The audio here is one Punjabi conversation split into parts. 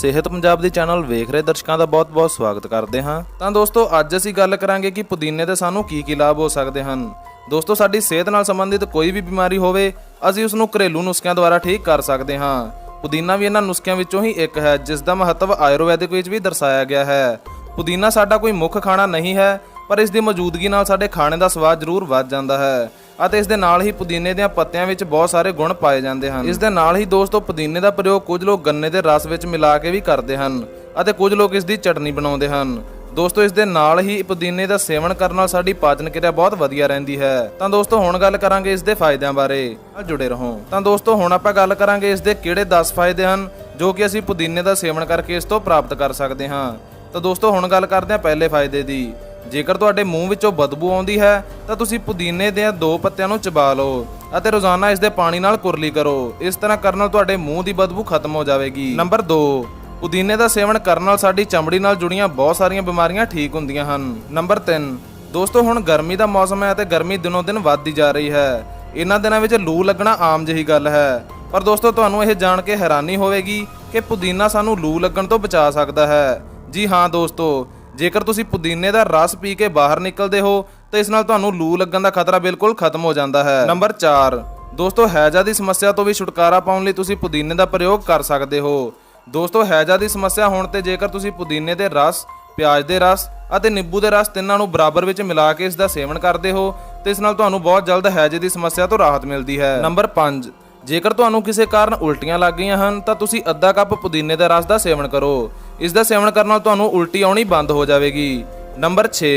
ਸਿਹਤ ਪੰਜਾਬ ਦੀ ਚੈਨਲ ਵੇਖ ਰਹੇ ਦਰਸ਼ਕਾਂ ਦਾ ਬਹੁਤ-ਬਹੁਤ ਸਵਾਗਤ ਕਰਦੇ ਹਾਂ। ਤਾਂ ਦੋਸਤੋ, ਅੱਜ ਅਸੀਂ ਗੱਲ ਕਰਾਂਗੇ ਕਿ ਪੁਦੀਨੇ ਦੇ ਸਾਨੂੰ ਕੀ ਕੀ ਲਾਭ ਹੋ ਸਕਦੇ ਹਨ। ਦੋਸਤੋ, ਸਾਡੀ ਸਿਹਤ ਨਾਲ ਸੰਬੰਧਿਤ ਕੋਈ ਵੀ ਬਿਮਾਰੀ ਹੋਵੇ, ਅਸੀਂ ਉਸ ਨੂੰ ਘਰੇਲੂ ਨੁਸਖਿਆਂ ਦੁਆਰਾ ਠੀਕ ਕਰ ਸਕਦੇ ਹਾਂ। ਪੁਦੀਨਾ ਵੀ ਇਹਨਾਂ ਨੁਸਖਿਆਂ ਵਿੱਚੋਂ ਹੀ ਇੱਕ ਹੈ, ਜਿਸ ਦਾ ਮਹੱਤਵ ਆਯੁਰਵੈਦਿਕ ਵਿੱਚ ਵੀ ਦਰਸਾਇਆ ਗਿਆ ਹੈ। ਪੁਦੀਨਾ ਸਾਡਾ ਕੋਈ ਮੁੱਖ ਖਾਣਾ ਨਹੀਂ ਹੈ, ਪਰ ਇਸ ਦੀ ਮੌਜੂਦਗੀ ਨਾਲ ਸਾਡੇ ਖਾਣੇ ਦਾ ਸਵਾਦ ਜ਼ਰੂਰ ਵੱਧ ਜਾਂਦਾ ਹੈ। ਅਤੇ ਇਸ ਦੇ ਨਾਲ ਹੀ ਪੁਦੀਨੇ ਦੀਆਂ ਪੱਤਿਆਂ ਵਿੱਚ ਬਹੁਤ ਸਾਰੇ ਗੁਣ ਪਾਏ ਜਾਂਦੇ ਹਨ। ਇਸ ਦੇ ਨਾਲ ਹੀ ਦੋਸਤੋ ਪੁਦੀਨੇ ਦਾ ਪ੍ਰਯੋਗ ਕੁਝ ਲੋਕ ਗੰਨੇ ਦੇ ਰਸ ਵਿੱਚ ਮਿਲਾ ਕੇ ਵੀ ਕਰਦੇ ਹਨ ਅਤੇ ਕੁਝ ਲੋਕ ਇਸ ਦੀ ਚਟਨੀ ਬਣਾਉਂਦੇ ਹਨ। ਦੋਸਤੋ, ਇਸ ਦੇ ਨਾਲ ਹੀ ਪੁਦੀਨੇ ਦਾ ਸੇਵਨ ਕਰਨ ਨਾਲ ਸਾਡੀ ਪਾਚਨ ਕਿਰਿਆ ਬਹੁਤ ਵਧੀਆ ਰਹਿੰਦੀ ਹੈ। ਤਾਂ ਦੋਸਤੋ, ਹੁਣ ਗੱਲ ਕਰਾਂਗੇ ਇਸ ਦੇ ਫਾਇਦਿਆਂ ਬਾਰੇ। ਨਾਲ ਜੁੜੇ ਰਹੋ। ਤਾਂ ਦੋਸਤੋ, ਹੁਣ ਆਪਾਂ ਗੱਲ ਕਰਾਂਗੇ ਇਸ ਦੇ ਕਿਹੜੇ 10 ਫਾਇਦੇ ਹਨ, ਜੋ ਕਿ ਅਸੀਂ ਪੁਦੀਨੇ ਦਾ ਸੇਵਨ ਕਰਕੇ ਇਸ ਤੋਂ ਪ੍ਰਾਪਤ ਕਰ ਸਕਦੇ ਹਾਂ। ਤਾਂ ਦੋਸਤੋ, ਹੁਣ ਗੱਲ ਕਰਦੇ ਹਾਂ ਪਹਿਲੇ ਫਾਇਦੇ ਦੀ। ਜੇਕਰ ਤੁਹਾਡੇ ਮੂੰਹ ਵਿੱਚੋਂ ਬਦਬੂ ਆਉਂਦੀ ਹੈ, ਤਾਂ ਤੁਸੀਂ ਪੁਦੀਨੇ ਦੇ ਦੋ ਪੱਤਿਆਂ ਨੂੰ ਚਬਾ ਲਓ ਅਤੇ ਰੋਜ਼ਾਨਾ ਇਸ ਦੇ ਪਾਣੀ ਨਾਲ ਕੁਰਲੀ ਕਰੋ। ਇਸ ਤਰ੍ਹਾਂ ਕਰਨ ਨਾਲ ਤੁਹਾਡੇ ਮੂੰਹ ਦੀ ਬਦਬੂ ਖਤਮ ਹੋ ਜਾਵੇਗੀ। ਨੰਬਰ 2 ਪੁਦੀਨੇ ਦਾ ਸੇਵਨ ਕਰਨ ਨਾਲ ਸਾਡੀ ਚਮੜੀ ਨਾਲ ਜੁੜੀਆਂ ਬਹੁਤ ਸਾਰੀਆਂ ਬਿਮਾਰੀਆਂ ਠੀਕ ਹੁੰਦੀਆਂ ਹਨ। ਨੰਬਰ 3 ਦੋਸਤੋ ਹੁਣ ਗਰਮੀ ਦਾ ਮੌਸਮ ਹੈ ਅਤੇ ਗਰਮੀ ਦਿਨੋਂ ਦਿਨ ਵੱਧਦੀ ਜਾ ਰਹੀ ਹੈ। ਇਹਨਾਂ ਦਿਨਾਂ ਵਿੱਚ ਲੂ ਲੱਗਣਾ ਆਮ ਜਿਹੀ ਗੱਲ ਹੈ। ਪਰ ਦੋਸਤੋ, ਤੁਹਾਨੂੰ ਇਹ ਜਾਣ ਕੇ ਹੈਰਾਨੀ ਹੋਵੇਗੀ ਕਿ ਪੁਦੀਨਾ ਸਾਨੂੰ ਲੂ ਲੱਗਣ ਤੋਂ ਬਚਾ ਸਕਦਾ ਹੈ। ਜੀ ਹਾਂ ਦੋਸਤੋ ਜੇਕਰ ਤੁਸੀਂ ਪੁਦੀਨੇ ਦਾ ਰਸ ਪੀ ਕੇ ਬਾਹਰ ਨਿਕਲਦੇ ਹੋ, ਤਾਂ ਇਸ ਨਾਲ ਤੁਹਾਨੂੰ ਲੂ ਲੱਗਣ ਦਾ ਖਤਰਾ ਬਿਲਕੁਲ ਖਤਮ ਹੋ ਜਾਂਦਾ ਹੈ। ਨੰਬਰ 4 ਦੋਸਤੋ, ਹੈਜ਼ਾ ਦੀ ਸਮੱਸਿਆ ਤੋਂ ਵੀ ਛੁਟਕਾਰਾ ਪਾਉਣ ਲਈ ਤੁਸੀਂ ਪੁਦੀਨੇ ਦਾ ਪ੍ਰਯੋਗ ਕਰ ਸਕਦੇ ਹੋ। ਦੋਸਤੋ, ਹੈਜ਼ਾ ਦੀ ਸਮੱਸਿਆ ਹੋਣ ਤੇ ਜੇਕਰ ਤੁਸੀਂ ਪੁਦੀਨੇ ਦੇ ਰਸ, ਪਿਆਜ਼ ਦੇ ਰਸ ਅਤੇ ਨਿੰਬੂ ਦੇ ਰਸ ਤਿੰਨਾਂ ਨੂੰ ਬਰਾਬਰ ਵਿੱਚ ਮਿਲਾ ਕੇ ਇਸ ਦਾ ਸੇਵਨ ਕਰਦੇ ਹੋ, ਤੇ ਇਸ ਨਾਲ ਤੁਹਾਨੂੰ ਬਹੁਤ ਜਲਦ ਹੈਜ਼ੇ ਦੀ ਸਮੱਸਿਆ ਤੋਂ ਰਾਹਤ ਮਿਲਦੀ ਹੈ। ਨੰਬਰ 5 ਜੇਕਰ ਤੁਹਾਨੂੰ ਕਿਸੇ ਕਾਰਨ ਉਲਟੀਆਂ ਲੱਗ ਗਈਆਂ ਹਨ, ਤਾਂ ਤੁਸੀਂ ਅੱਧਾ ਕੱਪ ਪੁਦੀਨੇ ਦਾ ਰਸ ਦਾ ਸੇਵਨ ਕਰੋ। ਇਸ ਦਾ ਸੇਵਨ ਕਰਨ ਨਾਲ ਤੁਹਾਨੂੰ ਉਲਟੀ ਆਉਣੀ ਬੰਦ ਹੋ ਜਾਵੇਗੀ। ਨੰਬਰ 6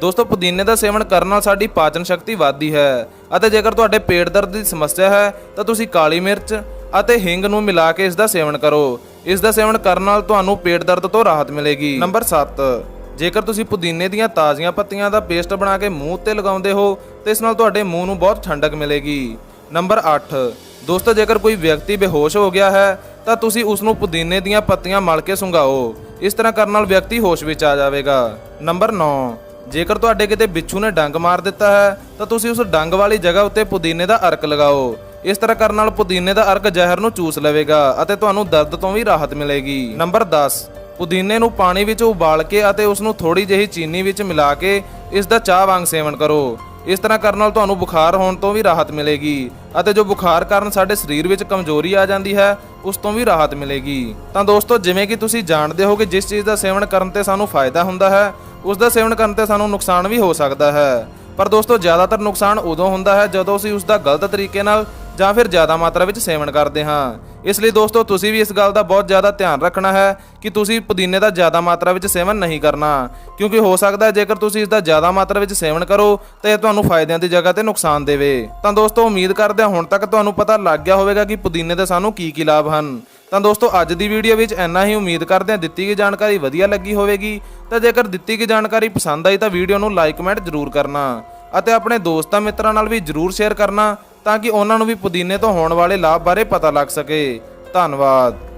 ਦੋਸਤੋ, ਪੁਦੀਨੇ ਦਾ ਸੇਵਨ ਕਰਨ ਨਾਲ ਸਾਡੀ ਪਾਚਨ ਸ਼ਕਤੀ ਵੱਧਦੀ ਹੈ ਅਤੇ ਜੇਕਰ ਤੁਹਾਡੇ ਪੇਟ ਦਰਦ ਦੀ ਸਮੱਸਿਆ ਹੈ, ਤਾਂ ਤੁਸੀਂ ਕਾਲੀ ਮਿਰਚ ਅਤੇ ਹਿੰਗ ਨੂੰ ਮਿਲਾ ਕੇ ਇਸ ਦਾ ਸੇਵਨ ਕਰੋ। ਇਸ ਦਾ ਸੇਵਨ ਕਰਨ ਨਾਲ ਤੁਹਾਨੂੰ ਪੇਟ ਦਰਦ ਤੋਂ ਰਾਹਤ ਮਿਲੇਗੀ। ਨੰਬਰ 7 ਜੇਕਰ ਤੁਸੀਂ ਪੁਦੀਨੇ ਦੀਆਂ ਤਾਜ਼ੀਆਂ ਪੱਤੀਆਂ ਦਾ ਪੇਸਟ ਬਣਾ ਕੇ ਮੂੰਹ ਤੇ ਲਗਾਉਂਦੇ ਹੋ, ਤਾਂ ਇਸ ਨਾਲ ਤੁਹਾਡੇ ਮੂੰਹ ਨੂੰ ਬਹੁਤ ਠੰਡਕ ਮਿਲੇਗੀ। ਨੰਬਰ 8 ਦੋਸਤੋ, ਜੇਕਰ ਕੋਈ ਵਿਅਕਤੀ ਬੇਹੋਸ਼ ਹੋ ਗਿਆ ਹੈ ਤਾਂ ਤੁਸੀਂ ਉਸ ਨੂੰ ਪੁਦੀਨੇ ਦੀਆਂ ਪੱਤੀਆਂ ਮਲ ਕੇ ਸੁੰਘਾਓ। ਇਸ ਤਰ੍ਹਾਂ ਕਰਨ ਨਾਲ ਵਿਅਕਤੀ ਹੋਸ਼ ਵਿੱਚ ਆ ਜਾਵੇਗਾ। ਨੰਬਰ 9 ਜੇਕਰ ਤੁਹਾਡੇ ਕਿਤੇ ਬਿੱਛੂ ਨੇ ਡੰਗ ਮਾਰ ਦਿੱਤਾ ਹੈ, ਤਾਂ ਤੁਸੀਂ ਉਸ ਡੰਗ ਵਾਲੀ ਜਗ੍ਹਾ ਉੱਤੇ ਪੁਦੀਨੇ ਦਾ ਅਰਕ ਲਗਾਓ। ਇਸ ਤਰ੍ਹਾਂ ਕਰਨ ਨਾਲ ਪੁਦੀਨੇ ਦਾ ਅਰਕ ਜ਼ਹਿਰ ਨੂੰ ਚੂਸ ਲਵੇਗਾ ਅਤੇ ਤੁਹਾਨੂੰ ਦਰਦ ਤੋਂ ਵੀ ਰਾਹਤ ਮਿਲੇਗੀ। ਨੰਬਰ 10 ਪੁਦੀਨੇ ਨੂੰ ਪਾਣੀ ਵਿੱਚ ਉਬਾਲ ਕੇ ਅਤੇ ਉਸ ਨੂੰ ਥੋੜੀ ਜਿਹੀ ਚੀਨੀ ਵਿੱਚ ਮਿਲਾ ਕੇ ਇਸ ਦਾ ਚਾਹ ਵਾਂਗ ਸੇਵਨ ਕਰੋ। ਇਸ ਤਰ੍ਹਾਂ ਕਰਨ ਨਾਲ ਤੁਹਾਨੂੰ ਬੁਖਾਰ ਹੋਣ ਤੋਂ ਵੀ ਰਾਹਤ ਮਿਲੇਗੀ ਅਤੇ ਜੋ ਬੁਖਾਰ ਕਾਰਨ ਸਾਡੇ ਸਰੀਰ ਵਿੱਚ ਕਮਜ਼ੋਰੀ ਆ ਜਾਂਦੀ ਹੈ, ਉਸ ਤੋਂ ਵੀ ਰਾਹਤ ਮਿਲੇਗੀ। ਤਾਂ ਦੋਸਤੋ, ਜਿਵੇਂ ਕਿ ਤੁਸੀਂ ਜਾਣਦੇ ਹੋ ਕਿ ਜਿਸ ਚੀਜ਼ ਦਾ ਸੇਵਨ ਕਰਨ ਤੇ ਸਾਨੂੰ ਫਾਇਦਾ ਹੁੰਦਾ ਹੈ, ਉਸ ਦਾ ਸੇਵਨ ਕਰਨ ਤੇ ਸਾਨੂੰ ਨੁਕਸਾਨ ਵੀ ਹੋ ਸਕਦਾ ਹੈ। ਪਰ ਦੋਸਤੋ, ਜ਼ਿਆਦਾਤਰ ਨੁਕਸਾਨ ਉਦੋਂ ਹੁੰਦਾ ਹੈ ਜਦੋਂ ਅਸੀਂ ਉਸ ਦਾ ਗਲਤ ਤਰੀਕੇ ਨਾਲ ਜਾਂ ਫਿਰ ਜ਼ਿਆਦਾ ਮਾਤਰਾ ਵਿੱਚ ਸੇਵਨ ਕਰਦੇ ਹਾਂ। ਇਸ ਲਈ ਦੋਸਤੋ, ਤੁਸੀਂ ਵੀ ਇਸ ਗੱਲ ਦਾ ਬਹੁਤ ਜ਼ਿਆਦਾ ਧਿਆਨ ਰੱਖਣਾ ਹੈ ਕਿ ਤੁਸੀਂ ਪੁਦੀਨੇ ਦਾ ਜ਼ਿਆਦਾ ਮਾਤਰਾ ਵਿੱਚ ਸੇਵਨ ਨਹੀਂ ਕਰਨਾ। ਕਿਉਂਕਿ ਹੋ ਸਕਦਾ ਹੈ ਜੇਕਰ ਤੁਸੀਂ ਇਸ ਦਾ ਜ਼ਿਆਦਾ ਮਾਤਰਾ ਵਿੱਚ ਸੇਵਨ ਕਰੋ, ਤਾਂ ਇਹ ਤੁਹਾਨੂੰ ਫਾਇਦਿਆਂ ਦੀ ਜਗ੍ਹਾ ਤੇ ਨੁਕਸਾਨ ਦੇਵੇ। ਤਾਂ ਦੋਸਤੋ, ਉਮੀਦ ਕਰਦੇ ਹਾਂ ਹੁਣ ਤੱਕ ਤੁਹਾਨੂੰ ਪਤਾ ਲੱਗ ਗਿਆ ਹੋਵੇਗਾ ਕਿ ਪੁਦੀਨੇ ਦੇ ਸਾਨੂੰ ਕੀ ਕੀ ਲਾਭ ਹਨ। ਤਾਂ ਦੋਸਤੋ, ਅੱਜ ਦੀ ਵੀਡੀਓ ਵਿੱਚ ਇੰਨਾ ਹੀ। ਉਮੀਦ ਕਰਦੇ ਹਾਂ ਦਿੱਤੀ ਗਈ ਜਾਣਕਾਰੀ ਵਧੀਆ ਲੱਗੀ ਹੋਵੇਗੀ। ਤਾਂ ਜੇਕਰ ਦਿੱਤੀ ਗਈ ਜਾਣਕਾਰੀ ਪਸੰਦ ਆਈ ਤਾਂ ਵੀਡੀਓ ਨੂੰ ਲਾਈਕ, ਕਮੈਂਟ ਜ਼ਰੂਰ ਕਰਨਾ। ਅਤੇ ਆਪਣੇ ਦੋਸਤਾਂ ਮਿੱਤਰਾਂ ਨਾਲ ਵੀ ਜ਼ਰੂਰ ਸ਼ੇਅਰ ਕਰਨਾ। ਤਾਂ ਕਿ ਉਹਨਾਂ ਨੂੰ ਵੀ ਪੁਦੀਨੇ ਤੋਂ ਹੋਣ ਵਾਲੇ ਲਾਭ ਬਾਰੇ ਪਤਾ ਲੱਗ ਸਕੇ। ਧੰਨਵਾਦ।